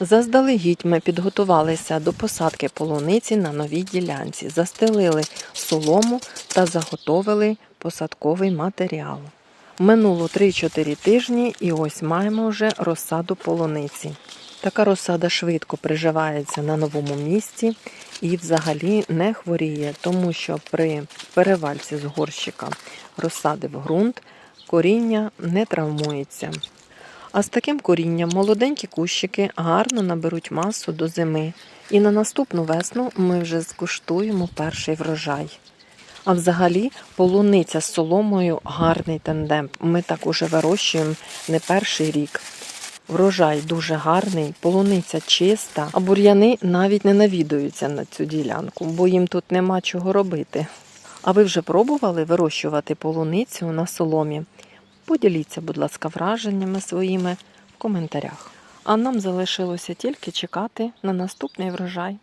Заздалегідь ми підготувалися до посадки полуниці на новій ділянці, застелили солому та заготовили посадковий матеріал. Минуло 3-4 тижні і ось маємо вже розсаду полуниці. Така розсада швидко приживається на новому місці і взагалі не хворіє, тому що при перевальці з горщика розсади в ґрунт коріння не травмується. А з таким корінням молоденькі кущики гарно наберуть масу до зими. І на наступну весну ми вже скуштуємо перший врожай. А взагалі полуниця з соломою гарний тандем. Ми так уже вирощуємо не перший рік. Врожай дуже гарний, полуниця чиста, а бур'яни навіть не навідуються на цю ділянку, бо їм тут нема чого робити. А ви вже пробували вирощувати полуницю на соломі? Поділіться, будь ласка, враженнями своїми в коментарях. А нам залишилося тільки чекати на наступний врожай.